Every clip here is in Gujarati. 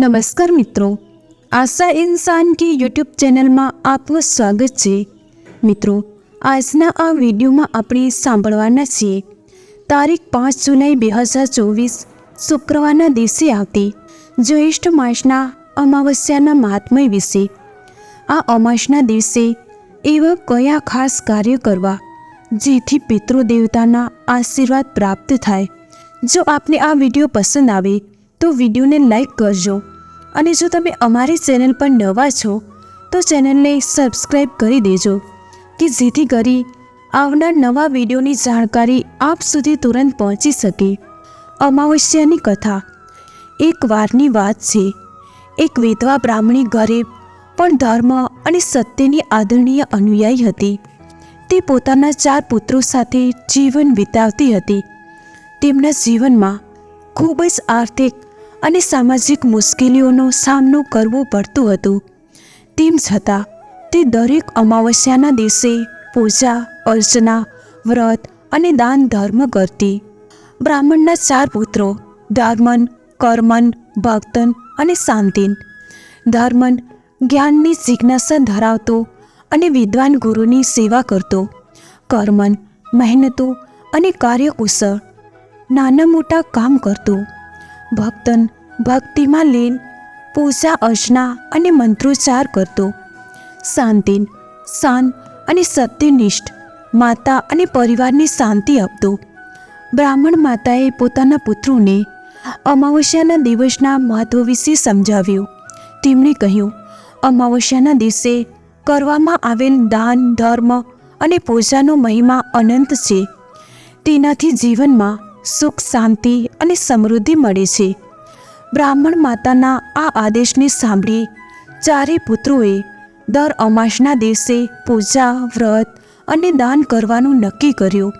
નમસ્કાર મિત્રો. આશા ઇન્સાન કી યુટ્યુબ ચેનલમાં આપનું સ્વાગત છે. મિત્રો, આજના આ વિડીયોમાં આપણે સાંભળવાના છીએ. તારીખ પાંચ જુલાઈ બે હજાર ચોવીસ, શુક્રવારના દિવસે આવતી જ્યેષ્ઠ માસના અમાવસ્યાના મહાત્મય વિશે. આ અમાસના દિવસે એવા કયા ખાસ કાર્ય કરવા જેથી પિતૃદેવતાના આશીર્વાદ પ્રાપ્ત થાય? જો આપને આ વીડિયો પસંદ આવે તો વિડીયોને લાઈક કરજો. અને જો તમે અમારી ચેનલ પર નવા છો, તો ચેનલને સબસ્ક્રાઈબ કરી દેજો, કે જેથી કરી આવનાર નવા વિડીયોની જાણકારી આપ સુધી તુરંત પહોંચી શકે. અમાવસ્યાની કથા. એક વારની વાત છે. એક વિધવા બ્રાહ્મણી ગરીબ પણ ધર્મ અને સત્યની આદરણીય અનુયાયી હતી. તે પોતાના ચાર પુત્રો સાથે જીવન વિતાવતી હતી. તેમના જીવનમાં ખૂબ જ આર્થિક અને સામાજિક મુશ્કેલીઓનો સામનો કરવો પડતું હતું. તેમ છતાં, તે દરેક અમાવસ્યાના દિવસે પૂજા, અર્ચના, વ્રત અને દાન ધર્મ કરતી. બ્રાહ્મણના ચાર પુત્રો, ધર્મન, કર્મન, ભક્તન અને શાંતિન ધર્મન જ્ઞાનની જિજ્ઞાસા ધરાવતો અને વિદ્વાન ગુરુની સેવા કરતો. કર્મન મહેનતો અને કાર્યકુશળ. નાના મોટા કામ કરતો. ભક્તન ભક્તિમાં લીન, પૂજા, અર્ચના અને મંત્રોચ્ચાર કરતો. શાંતિન શાંત અને સત્યનિષ્ઠ માતા અને પરિવારની શાંતિ આપતો. બ્રાહ્મણ માતાએ પોતાના પુત્રોને અમાવસ્યાના દિવસના મહત્વ વિશે સમજાવ્યું. તેમણે કહ્યું, અમાવસ્યાના દિવસે કરવામાં આવેલ દાન, ધર્મ અને પૂજાનો મહિમા અનંત છે. તેનાથી જીવનમાં સુખ, શાંતિ અને સમૃદ્ધિ મળે છે. બ્રાહ્મણ માતાના આ આદેશને સાંભળી ચારે પુત્રોએ દર અમાસના દિવસે પૂજા, વ્રત અને દાન કરવાનું નક્કી કર્યું.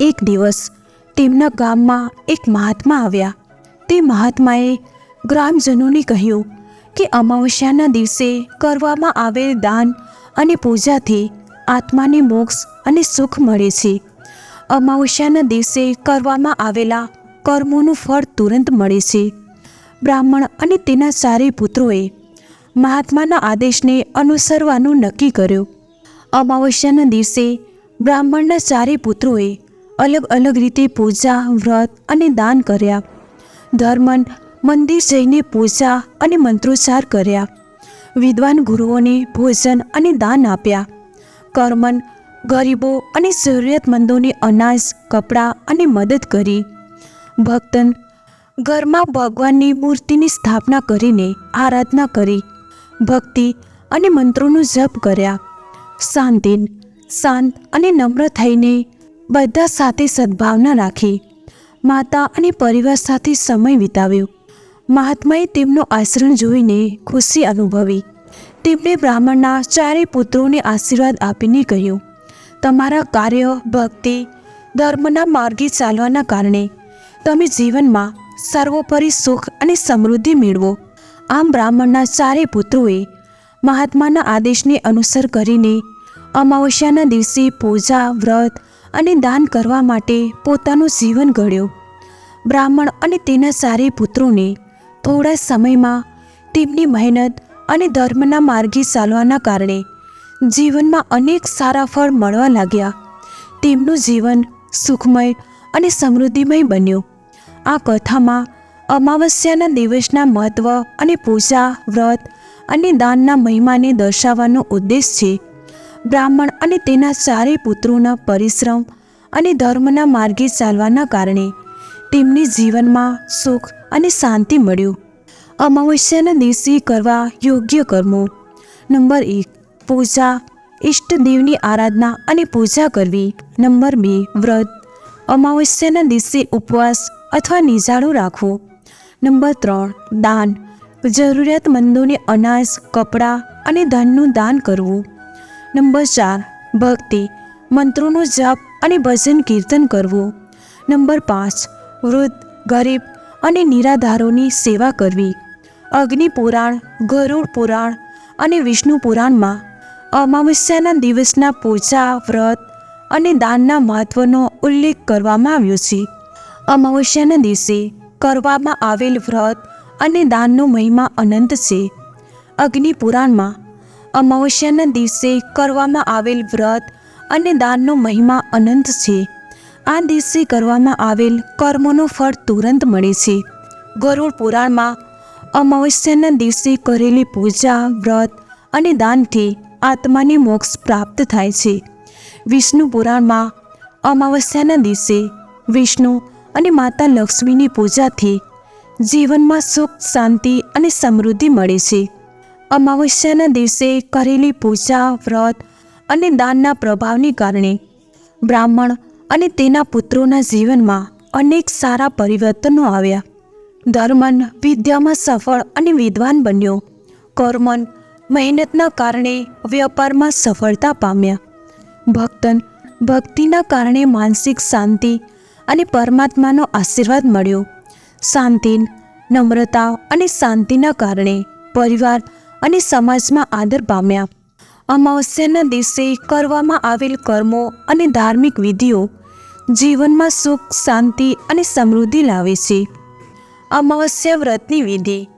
એક દિવસ તેમના ગામમાં એક મહાત્મા આવ્યા. તે મહાત્માએ ગ્રામજનોને કહ્યું કે અમાવસ્યાના દિવસે કરવામાં આવેલ દાન અને પૂજાથી આત્માને મોક્ષ અને સુખ મળે છે. અમાવસ્યાના દિવસે કરવામાં આવેલા કર્મોનું ફળ તુરંત મળે છે. બ્રાહ્મણ અને તેના ચારેય પુત્રોએ મહાત્માના આદેશને અનુસરવાનું નક્કી કર્યું. અમાવસ્યાના દિવસે બ્રાહ્મણના ચારેય પુત્રોએ અલગ અલગ રીતે પૂજા, વ્રત અને દાન કર્યા. ધર્મન મંદિર જઈને પૂજા અને મંત્રોચ્ચાર કર્યા. વિદ્વાન ગુરુઓને ભોજન અને દાન આપ્યા. કર્મન ગરીબો અને જરૂરિયાતમંદોને અનાજ, કપડાં અને મદદ કરી. ભક્તન, ઘરમાં ભગવાનની મૂર્તિની સ્થાપના કરીને આરાધના કરી. ભક્તિ અને મંત્રોનો જપ કર્યા. શાંતિન, શાંત અને નમ્ર થઈને બધા સાથે સદ્ભાવના રાખી. માતા અને પરિવાર સાથે સમય વિતાવ્યો. મહાત્માએ તેમનો આચરણ જોઈને ખુશી અનુભવી. તેમણે બ્રાહ્મણના ચારેય પુત્રોને આશીર્વાદ આપીને કહ્યું તમારા કાર્ય, ભક્તિ, ધર્મના માર્ગે ચાલવાના કારણે તમે જીવનમાં સર્વોપરી સુખ અને સમૃદ્ધિ મેળવો. આમ બ્રાહ્મણના ચારેય પુત્રોએ મહાત્માના આદેશને અનુસર કરીને અમાવસ્યાના દિવસે પૂજા, વ્રત અને દાન કરવા માટે પોતાનું જીવન ઘડ્યું. બ્રાહ્મણ અને તેના ચારેય પુત્રોને થોડા સમયમાં તેમની મહેનત અને ધર્મના માર્ગે ચાલવાના કારણે જીવનમાં અનેક સારા ફળ મળવા લાગ્યા. તેમનું જીવન સુખમય અને સમૃદ્ધિમય બન્યું. આ કથામાં અમાવસ્યાના દિવસના મહત્વ અને પૂજા, વ્રત અને દાનના મહિમાને દર્શાવવાનો ઉદ્દેશ છે. બ્રાહ્મણ અને તેના ચારેય પુત્રોના પરિશ્રમ અને ધર્મના માર્ગે ચાલવાના કારણે તેમને જીવનમાં સુખ અને શાંતિ મળ્યું. અમાવસ્યાના દિવસે કરવા યોગ્ય કર્મો. નંબર એક પૂજા ઈષ્ટદેવની આરાધના અને પૂજા કરવી. નંબર બે, વ્રત. અમાવસ્યાના દિવસે ઉપવાસ અથવા નિજાળું રાખવું. નંબર ત્રણ, દાન. જરૂરિયાતમંદોને અનાજ, કપડાં અને ધનનું દાન કરવું. નંબર ચાર, ભક્તિ. મંત્રોનો જપ અને ભજન કીર્તન કરવું. નંબર પાંચ, વૃદ્ધ, ગરીબ અને નિરાધારોની સેવા કરવી. અગ્નિ પુરાણ ગરુડ પુરાણ અને વિષ્ણુ પુરાણમાં અમાવસ્યાના દિવસના પૂજા, વ્રત અને દાનના મહત્વનો ઉલ્લેખ કરવામાં આવ્યો છે. અમાવસ્યાના દિવસે કરવામાં આવેલ વ્રત અને દાનનો મહિમા અનંત છે. અગ્નિપુરાણમાં અમાવસ્યાના દિવસે કરવામાં આવેલ વ્રત અને દાનનો મહિમા અનંત છે. આ દિવસે કરવામાં આવેલ કર્મોનું ફળ તુરંત મળે છે. ગરુડ પુરાણમાં અમાવસ્યાના દિવસે કરેલી પૂજા, વ્રત અને દાનથી આત્માને મોક્ષ પ્રાપ્ત થાય છે. વિષ્ણુ પુરાણમાં અમાવસ્યાના દિવસે વિષ્ણુ અને માતા લક્ષ્મીની પૂજાથી જીવનમાં સુખ, શાંતિ અને સમૃદ્ધિ મળે છે. અમાવસ્યાના દિવસે કરેલી પૂજા, વ્રત અને દાનના પ્રભાવને કારણે બ્રાહ્મણ અને તેના પુત્રોના જીવનમાં અનેક સારા પરિવર્તનો આવ્યા. ધર્મન વિદ્યામાં સફળ અને વિદ્વાન બન્યો. કર્મન મહેનતના કારણે વ્યાપારમાં સફળતા પામ્યા. ભક્તન, ભક્તિના કારણે માનસિક શાંતિ અને પરમાત્માનો આશીર્વાદ મળ્યો. શાંતિ નમ્રતા અને શાંતિના કારણે પરિવાર અને સમાજમાં આદર પામ્યા. અમાવસ્યાના દિવસે કરવામાં આવેલ કર્મો અને ધાર્મિક વિધિઓ જીવનમાં સુખ, શાંતિ અને સમૃદ્ધિ લાવે છે. અમાવસ્યા વ્રતની વિધિ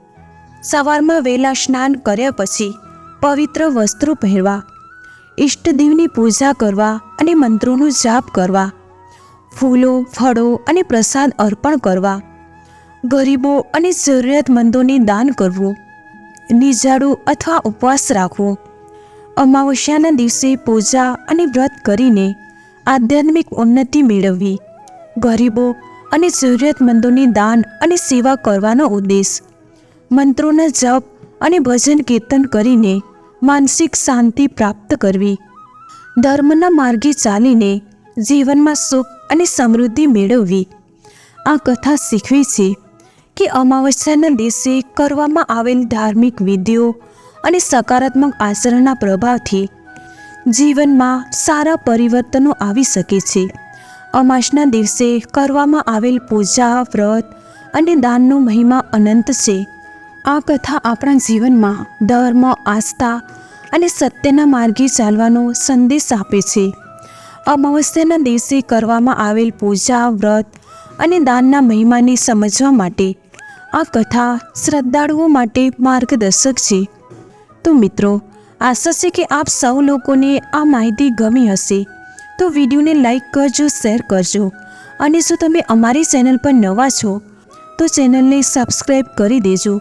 સવારમાં વહેલા સ્નાન કર્યા પછી પવિત્ર વસ્ત્રો પહેરવા, ઈષ્ટદેવની પૂજા કરવા અને મંત્રોનો જાપ કરવા, ફૂલો, ફળો અને પ્રસાદ અર્પણ કરવા, ગરીબો અને જરૂરિયાતમંદોને દાન કરવું નિજાડું અથવા ઉપવાસ રાખવો, અમાવસ્યાના દિવસે પૂજા અને વ્રત કરીને આધ્યાત્મિક ઉન્નતિ મેળવવી, ગરીબો અને જરૂરિયાતમંદોને દાન અને સેવા કરવાનો ઉદ્દેશ મંત્રોના જપ અને ભજન કીર્તન કરીને માનસિક શાંતિ પ્રાપ્ત કરવી. ધર્મના માર્ગે ચાલીને જીવનમાં સુખ અને સમૃદ્ધિ મેળવવી. આ કથા શીખવે છે કે અમાવસ્યાના દિવસે કરવામાં આવેલ ધાર્મિક વિધિઓ અને સકારાત્મક આચરણના પ્રભાવથી જીવનમાં સારા પરિવર્તનો આવી શકે છે. અમાસના દિવસે કરવામાં આવેલ પૂજા, વ્રત અને દાનનો મહિમા અનંત છે. આ કથા આપણા જીવનમાં ધર્મ, આસ્થા અને સત્યના માર્ગે ચાલવાનો સંદેશ આપે છે. અમાવસ્યાના દિવસે કરવામાં આવેલ પૂજા, વ્રત અને દાનના મહિમાને સમજવા માટે આ કથા શ્રદ્ધાળુઓ માટે માર્ગદર્શક છે. તો મિત્રો, આશા છે કે આપ સૌ લોકોને આ માહિતી ગમી હશે. તો વિડીયોને લાઈક કરજો, શેર કરજો અને જો તમે અમારી ચેનલ પર નવા છો, તો ચેનલને સબસ્ક્રાઈબ કરી દેજો.